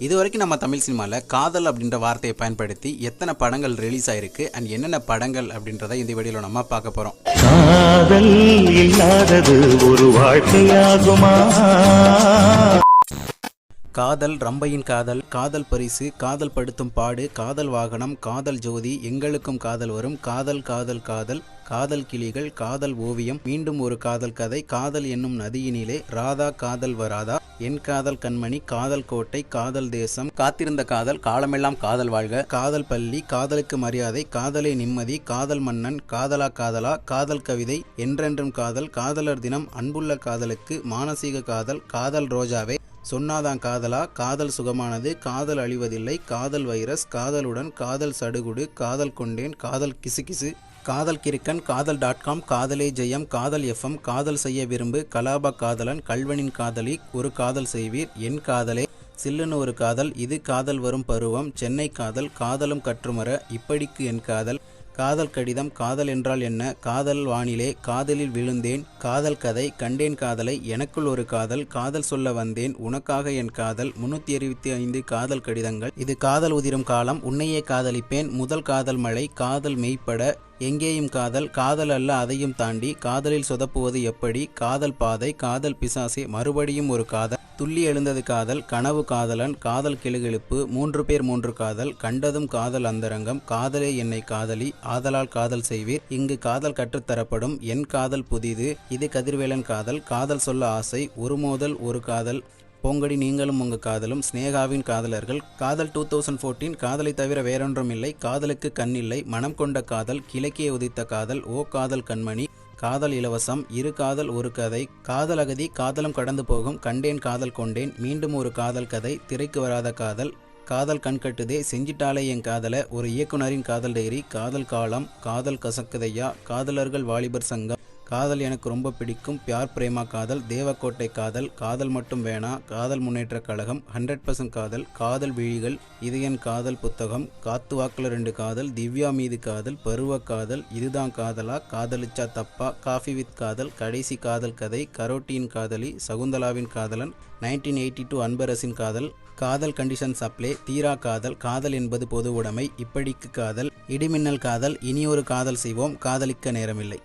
இது வரைக்கும் நம்ம தமிழ் சினிமாவில் காதல் அப்படின்ற வார்த்தையை பயன்படுத்தி எத்தனை படங்கள் ரிலீஸ் ஆயிருக்கு அண்ட் என்னென்ன படங்கள் அப்படின்றத இந்த வீடியோவில் நம்ம பார்க்க போகிறோம் காதல் இல்லாதது ஒரு வாழ்க்கையாகுமா? காதல் ரம்பையின் காதல் காதல் பரிசு காதல் படுத்தும் பாடு காதல் வாகனம் காதல் ஜோதி எங்களுக்கும் காதல் வரும். காதல் காதல் காதல் காதல் கிளிகள் காதல் ஓவியம் மீண்டும் ஒரு காதல் கதை காதல் என்னும் நதியினிலே ராதா காதல் வராதா? என் காதல் கண்மணி காதல் கோட்டை காதல் தேசம் காத்திருந்த காதல் காலமெல்லாம் காதல் வாழ்க. காதல் பள்ளி காதலுக்கு மரியாதை காதலே நிம்மதி காதல் மன்னன் காதலா காதலா காதல் கவிதை என்றென்றும் காதல் காதலர் தினம் அன்புள்ள காதலுக்கு மானசீக காதல் காதல் ரோஜாவே. சொன்னாதான் காதலா காதல் சுகமானது காதல் அழிவதில்லை காதல் வைரஸ் காதலுடன் காதல் சடுகுடு காதல் கொண்டேன் காதல் கிசுகிசு. காதல் கிறுக்கன் காதல் டாட் காம் காதலே ஜெயம் காதல் எஃப்எம் காதல் செய்ய விரும்பு கலாப காதலன் கல்வனின் காதலி ஒரு காதல் செய்வீர் என் காதலே சில்லுன்னு ஒரு காதல் இது காதல் வரும் பருவம் சென்னை காதல் காதலும் கற்றுமர இப்படிக்கு என் காதல் காதல் கடிதம் காதல் என்றால் என்ன காதல் வானிலே காதலில் விழுந்தேன் காதல் கதை கண்டேன் காதலை எனக்குள் ஒரு காதல் காதல் சொல்ல வந்தேன் உனக்காக என் காதல் முன்னூற்றி அறுபத்தி ஐந்து காதல் கடிதங்கள் இது காதல் உதிரும் காலம் உன்னையே காதலிப்பேன் முதல் காதல் மழை காதல் மெய்ப்பட எங்கேயும் காதல் காதல் அல்ல அதையும் தாண்டி காதலில் சொதப்புவது எப்படி? காதல் பாதை காதல் பிசாசே மறுபடியும் ஒரு காதல். துள்ளி எழுந்தது காதல் கனவு காதலன் காதல் கிளுகிழுப்பு மூன்று பேர் மூன்று காதல் கண்டதும் காதல் அந்தரங்கம் காதலே என்னை காதலி ஆதலால் காதல் செய்வீர். இங்கு காதல் கற்றுத்தரப்படும் என் காதல் புதிது இது கதிர்வேலன் காதல் காதல் சொல்ல ஆசை ஒரு மோதல் ஒரு காதல். போங்கடி நீங்களும் உங்க காதலும் ஸ்னேகாவின் காதலர்கள் காதல் டூ தௌசண்ட் ஃபோர்டீன் காதலை தவிர வேறொன்றும் இல்லை காதலுக்கு கண் இல்லை மனம் கொண்ட காதல் கிழக்கே உதித்த காதல் ஓ காதல் கண்மணி காதல் இலவசம் இரு காதல் ஒரு கதை காதல் அகதி காதலும் கடந்து போகும் கண்டேன் காதல் கொண்டேன் மீண்டும் ஒரு காதல் கதை திரைக்கு வராத காதல் காதல் கண்கட்டுதே செஞ்சிட்டாலே என் காதல ஒரு இயக்குனரின் காதல் டைரி காதல் காலம் காதல் கசக்குதையா காதலர்கள் வாலிபர் சங்கம். காதல் எனக்கு ரொம்ப பிடிக்கும். பியார் பிரேமா காதல் தேவக்கோட்டை காதல் காதல் மட்டும் வேணா காதல் முன்னேற்ற கழகம் ஹண்ட்ரட் பர்சன்ட் காதல் காதல் விழிகள் இதயன் காதல் புத்தகம் காத்து வாக்கில் ரெண்டு காதல் திவ்யா மீது காதல் பருவ காதல் இதுதான் காதலா காதலிச்சா தப்பா காஃபி வித் காதல் கடைசி காதல் கதை கரோட்டியின் காதலி சகுந்தலாவின் காதலன் நைன்டீன் எயிட்டி டூ அன்பரசின் காதல் காதல் கண்டிஷன் சப்ளே தீரா காதல் காதல் என்பது பொது உடைமை இப்படிக்கு காதல் இடிமின்னல் காதல் இனியொரு காதல் செய்வோம் காதலிக்க நேரமில்லை.